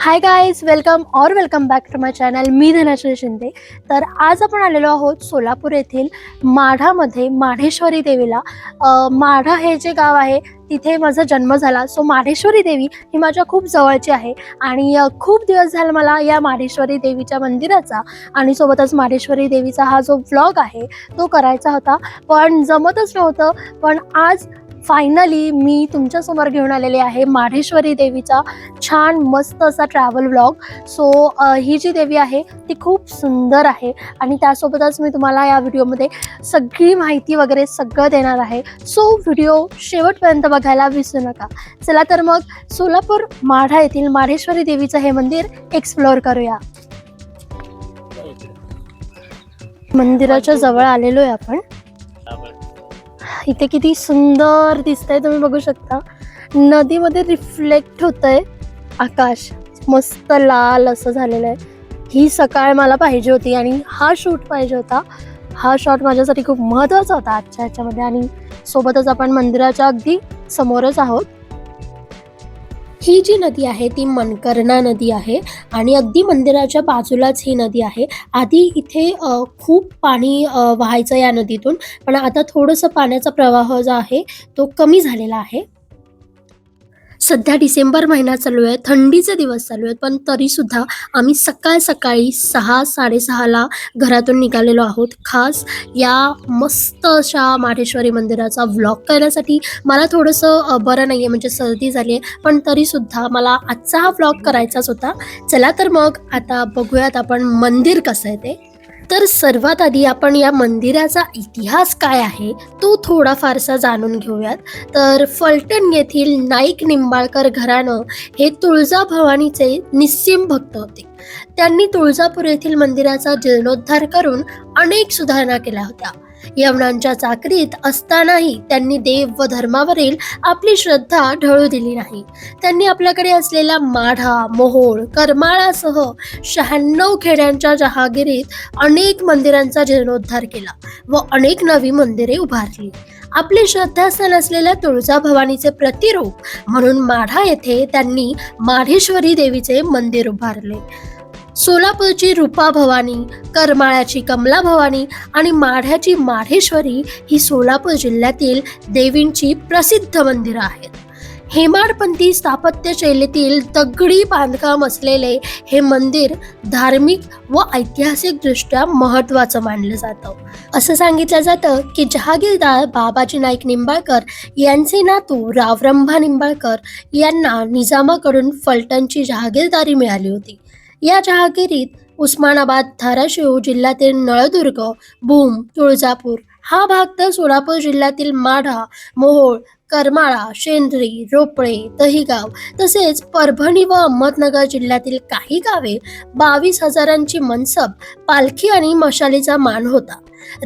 Hi guys welcome or welcome back to my channel मी धनश्री शिंदे. तर आज आपण आलेलो आहोत सोलापूर येथील माढामध्ये माढेश्वरी देवीला. माढा हे जे गाव आहे तिथे माझा जन्म झाला. सो माढेश्वरी देवी ही माझ्या खूप जवळची आहे. आणि खूप दिवस झाला मला या माढेश्वरी देवीच्या मंदिराचा आणि सोबतच माढेश्वरी देवीचा हा जो व्लॉग आहे तो करायचा होता. पण जमतच नव्हतं. पण आज फायनली मी तुमच्यासमोर घेऊन आलेले आहे माढेश्वरी देवीचा छान मस्त असा ट्रॅव्हल व्लॉग सो ही जी देवी आहे ती खूप सुंदर आहे. आणि त्यासोबतच मी तुम्हाला या व्हिडिओमध्ये सगळी माहिती वगैरे सगळं देणार आहे. सो व्हिडिओ शेवटपर्यंत बघायला विसरू नका. चला तर मग सोलापूर माढा येथील माढेश्वरी देवीचं हे मंदिर एक्सप्लोअर करूया. मंदिराच्या जवळ आलेलो आहे आपण इथे किती सुंदर दिसतंय तुम्ही बघू शकता. नदीमध्ये रिफ्लेक्ट होतंय आकाश. मस्त लाल असं झालेलं आहे. ही सकाळ मला पाहिजे होती आणि हा शूट पाहिजे होता. हा शॉट माझ्यासाठी खूप महत्त्वाचा होता आजच्या ह्याच्यामध्ये आणि सोबतच आपण मंदिराच्या अगदी समोरच आहोत. ही जी नदी आहे ती मनकर्णा नदी आहे आणि अगदी मंदिराच्या बाजूलाच ही नदी आहे. आधी इथे अ, खूप पाणी अ, व्हायचं या नदीतून पण आता थोडंसं पाण्याचा प्रवाह जो आहे तो कमी झालेला आहे. सध्या डिसेंबर महिना चालू आहे थंडीचे दिवस चालू आहेत पण तरीसुद्धा आम्ही सकाळ सकाळी सहा साडेसहाला घरातून निघालेलो आहोत. खास या मस्त अशा माठेश्वरी मंदिराचा व्लॉग करण्यासाठी मला थोडंसं बरं नाही आहे म्हणजे सर्दी झाली आहे पण तरीसुद्धा मला आजचा हा व्लॉग करायचाच होता. चला तर मग आता बघूयात आपण मंदिर कसं आहे ते. तर सर्वात आधी आपण या मंदिराचा इतिहास काय आहे तो थोडा फारसा जाणून घेऊयात. तर फलटण येथील नाईक निंबाळकर घराणं हे तुळजाभवानीचे निस्सीम भक्त होते. त्यांनी तुळजापूर येथील मंदिराचा जीर्णोद्धार करून अनेक सुधारणा केल्या होत्या. यवनांच्या चाकरीत असतानाही त्यांनी देव व धर्मावरील आपली श्रद्धा ढळू दिली नाही. त्यांनी आपल्याकडे असलेल्या माढा मोहोळ करमाळासह शहाण्णव खेड्यांच्या जहागिरीत अनेक मंदिरांचा जीर्णोद्धार केला व अनेक नवी मंदिरे उभारली. आपले श्रद्धास्थान असलेल्या तुळजाभवानीचे प्रतिरूप म्हणून माढा येथे त्यांनी माढेश्वरी देवीचे मंदिर उभारले. सोलापूरची रूपा भवानी करमाळ्याची कमला भवानी आणि माढ्याची माढेश्वरी ही सोलापूर जिल्ह्यातील देवींची प्रसिद्ध मंदिरं आहेत. हेमाडपंथी स्थापत्य शैलीतील दगडी बांधकाम असलेले हे मंदिर धार्मिक व ऐतिहासिकदृष्ट्या महत्त्वाचं मानलं जातं. असं सांगितलं जातं की जहागीरदार बाबाजी नाईक निंबाळकर यांचे नातू रावरंभा निंबाळकर यांना निजामाकडून फलटणची जहागीरदारी मिळाली होती. या जहागिरीत उस्मानाबाद धाराशिव जिल्ह्यातील नळदुर्ग भूम तुळजापूर हा भाग तर सोलापूर जिल्ह्यातील माढा मोहोळ करमाळा शेंद्री रोपळे दहिगाव तसेच परभणी व अहमदनगर जिल्ह्यातील काही गावे बावीस हजारांची मनसब पालखी आणि मशालीचा मान होता.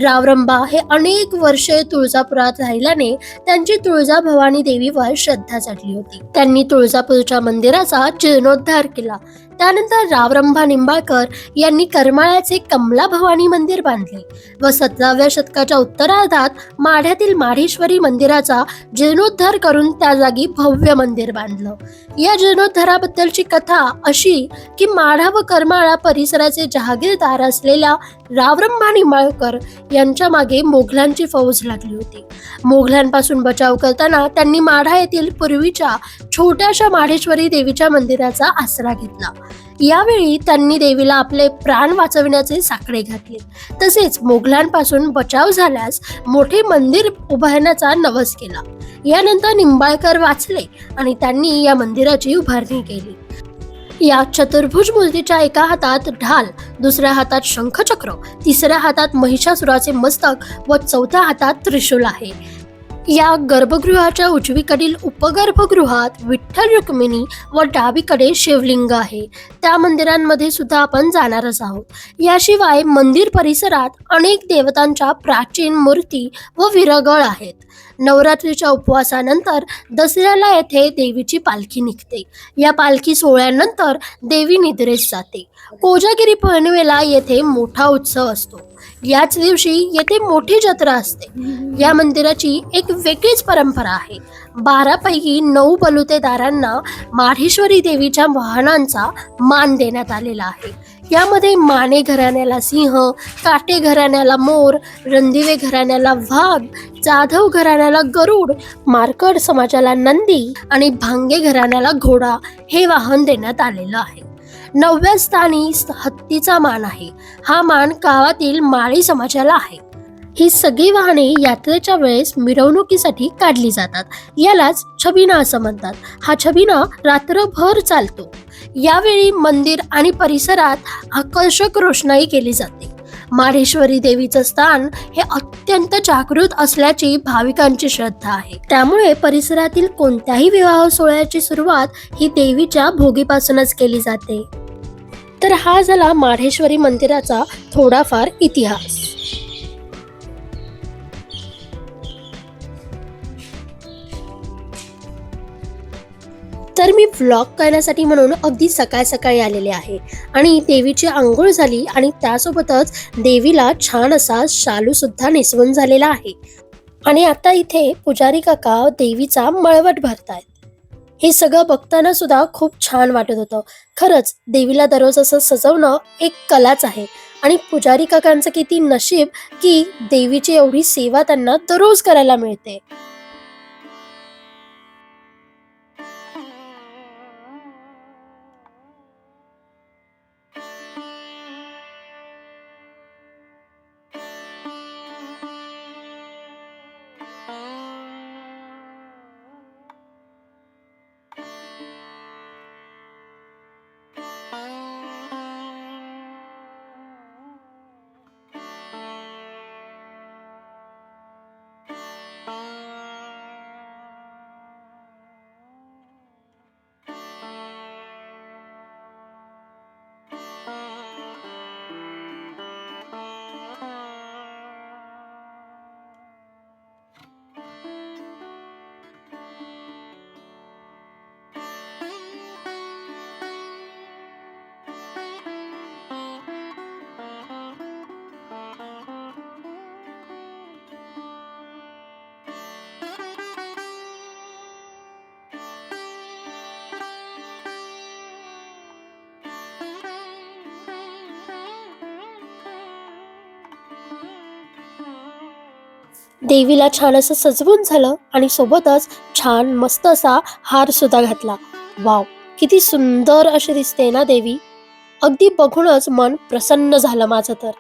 रावरंबा हे अनेक वर्षे तुळजापुरात राहिल्याने त्यांची तुळजा भवानी देवीवर श्रद्धा चढली होती. त्यांनी तुळजापूरच्या मंदिराचा जीर्णोद्धार केला. त्यानंतर रावरंभा निंबाळकर यांनी करमाळ्याचे कमला भवानी मंदिर बांधले व सतराव्या शतकाच्या उत्तरार्धात माढ्यातील माढेश्वरी मंदिराचा जीर्णोद्धार करून त्या जागी भव्य मंदिर बांधलं. या जीर्णोद्धाराबद्दलची कथा अशी की माढा व करमाळा परिसराचे जहागीरदार असलेल्या रावरंभा निंबाळकर यांच्या मागे मोघलांची फौज लागली होती. मोघलांपासून बचाव करताना त्यांनी माढा येथील पूर्वीच्या छोट्याशा माढेश्वरी देवीच्या मंदिराचा आसरा घेतला. यावेळी त्यांनी देवीला आपले प्राण वाचविण्याचे साकडे घातले. तसेच मोगलांपासून बचाव झाल्यास मोठे मंदिर उभारण्याचा नवस केला. यानंतर निंबाळकर वाचले आणि त्यांनी या मंदिराची उभारणी केली. या चतुर्भुज मूर्तीच्या एका हातात ढाल दुसऱ्या हातात शंखचक्र तिसऱ्या हातात महिषासुराचे मस्तक व चौथ्या हातात त्रिशूल आहे. या गर्भगृहाच्या उजवीकडील उपगर्भगृहात विठ्ठल रुक्मिणी व डावीकडे शिवलिंग आहे. त्या मंदिरांमध्ये सुद्धा आपण जाणारच आहोत. याशिवाय मंदिर परिसरात अनेक देवतांच्या प्राचीन मूर्ती व विरगळ आहेत. नवरात्रीच्या उपवासानंतर दसऱ्याला येथे देवीची पालखी निघते. या पालखी सोहळ्यानंतर देवी निद्रेस जाते. कोजागिरी पौर्णिमेला येथे मोठा उत्सव असतो. याच दिवशी येथे मोठी जत्रा असते. या मंदिराची एक वेगळीच परंपरा आहे. बारापैकी नऊ बलुतेदारांना माढेश्वरी देवीच्या वाहनांचा मान देण्यात आलेला आहे. यामध्ये माने घराण्याला सिंह काटे घराण्याला मोर रणदिवे घराण्याला वाघ जाधव घराण्याला गरुड मारकड समाजाला नंदी आणि भांगे घराण्याला घोडा हे वाहन देण्यात आलेलं आहे. नवव्या स्थानी हत्तीचा मान आहे. हा मान गावातील माळी समाजाला आहे. ही सगळी वाहने यात्रेच्या वेळेस मिरवणुकीसाठी काढली जातात. यालाच छबिना असं म्हणतात. हा छबिना रात्रभर चालतो. यावेळी मंदिर आणि परिसरात आकर्षक रोषणाई केली जाते. माढेश्वरी देवीचं स्थान हे अत्यंत जागृत असल्याची भाविकांची श्रद्धा आहे. त्यामुळे परिसरातील कोणत्याही विवाह सोहळ्याची सुरुवात ही देवीच्या भोगीपासूनच केली जाते. तर हा झाला माढेश्वरी मंदिराचा थोडाफार इतिहास. तर मी व्लॉग करण्यासाठी म्हणून अगदी सकाळ सकाळी आलेले आहे. आणि देवीची आंघोळ झाली आणि त्यासोबतच देवीला छान असा शालू सुद्धा नेसवून झालेला आहे. आणि आता इथे पुजारी काका देवीचा मळवट भरतायत. हे सगळं बघताना सुद्धा खूप छान वाटत होतं. खरंच देवीला दररोज असं सजवणं एक कलाच आहे. आणि पुजारी काकांचं किती नशीब की देवीची एवढी सेवा त्यांना दररोज करायला मिळते. देवीला छान असं सजवून झालं आणि सोबतच छान मस्त असा हार सुद्धा घातला. वाव किती सुंदर अशी दिसते ना देवी. अगदी बघूनच मन प्रसन्न झालं माझं तर.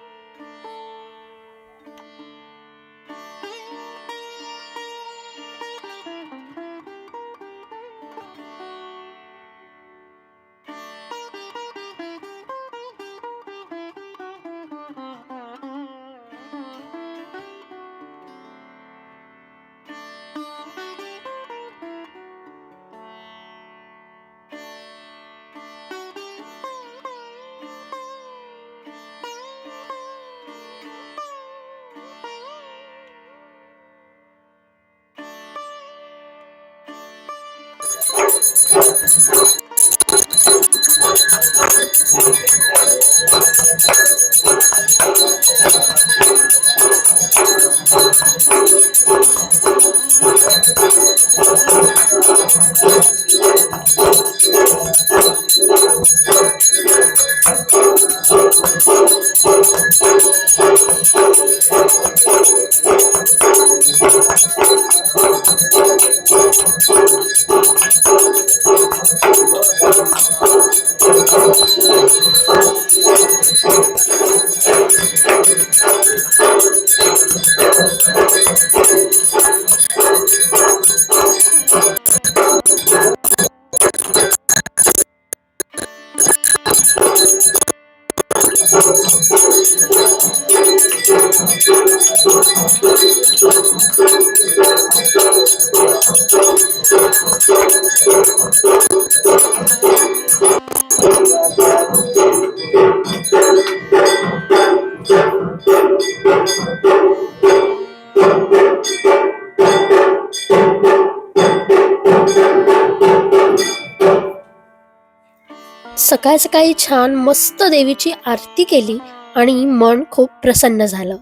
सकाळ सकाळी छान मस्त देवीची आरती केली आणि मन खूप प्रसन्न झालं.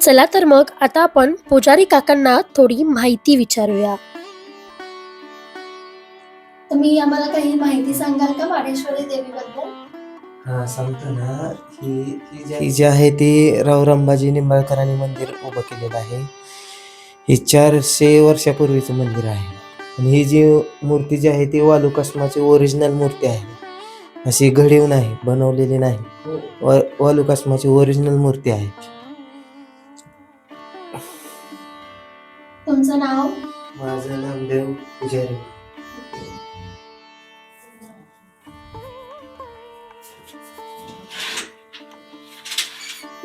चला तर मग आता आपण पुजारी काकांना थोडी माहिती विचारूया. तुम्ही आम्हाला काही माहिती सांगाल का माडेश्वरी देवीबद्दल? हा सांगतो ना. ही ही जी- ही जी आहे ती राव रंबाजी निंबाळकरांनी मंदिर उभं केलेलं आहे. हे चारशे वर्षापूर्वीचं मंदिर आहे. आणि ही जी मूर्ती जी आहे ती वालुकाश्माची ओरिजिनल मूर्ती आहे. अशी घडीव नाही बनवलेली नाही. वा- वालुकाश्माची ओरिजिनल मूर्ती आहे. तुमचं नाव? माझं नामदेव पुजारी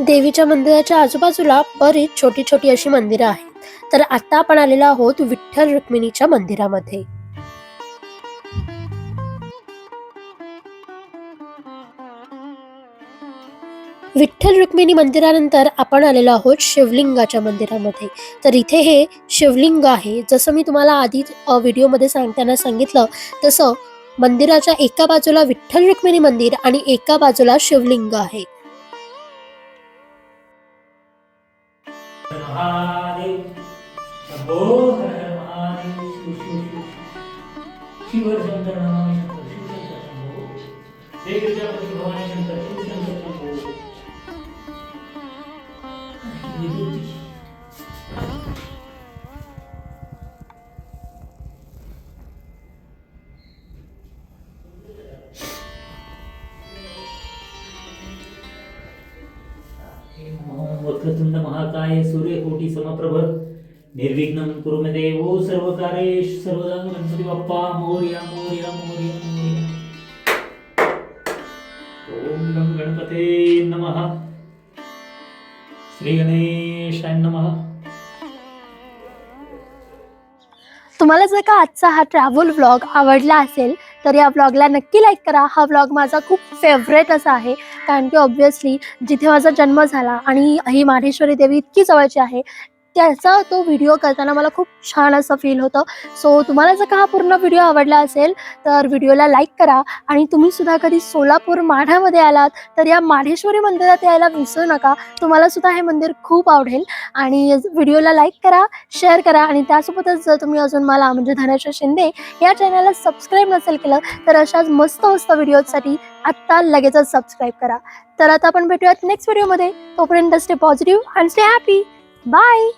देवीच्या मंदिराच्या आजूबाजूला बरीच छोटी छोटी अशी मंदिरं आहेत. तर आता आपण आलेलो आहोत विठ्ठल रुक्मिणीच्या मंदिरामध्ये. विठ्ठल रुक्मिणी मंदिरानंतर आपण आलेलो आहोत शिवलिंगाच्या मंदिरामध्ये. तर इथे हे शिवलिंग आहे. जसं मी तुम्हाला आधी व्हिडिओमध्ये सांगताना सांगितलं तसं मंदिराच्या एका बाजूला विठ्ठल रुक्मिणी मंदिर आणि एका बाजूला शिवलिंग आहे. भोग रमाई महाकाय सूर्य कोटी समप्रभ। निर्विघ्नं कुरु मे देवो सर्वकार्येषु सर्वदा गणपती बाप्पा मोरया मोरया मोरया मोरया। ओम गं गणपते नमः। श्री गणेशाय नमः। तुम्हाला जर का आजचा हा ट्रॅव्हल व्लॉग आवडला असेल तर या व्लॉगला नक्की लाईक करा. हा व्लॉग माझा खूप फेवरेट असा आहे. कारण की ऑब्व्हियसली जिथे माझा जन्म झाला आणि ही माढेश्वरी देवी इतकी जवळची आहे त्याचा तो व्हिडिओ करताना मला खूप छान असं फील होतं. सो तुम्हाला जर का हा पूर्ण व्हिडिओ आवडला असेल तर व्हिडिओला लाईक करा आणि तुम्ही सुद्धा कधी सोलापूर माढ्यामध्ये आलात तर या माढेश्वरी मंदिरात यायला विसरू नका. तुम्हाला सुद्धा हे मंदिर खूप आवडेल. आणि व्हिडिओला लाईक करा शेअर करा आणि त्यासोबतच जर तुम्ही अजून मला म्हणजे धनेश्वर शिंदे या चॅनलला सबस्क्राईब नसेल केलं तर अशाच मस्त मस्त व्हिडिओसाठी आत्ता लगेचच सबस्क्राईब करा. तर आता आपण भेटूयात नेक्स्ट व्हिडिओमध्ये तोपर्यंत stay positive and stay happy bye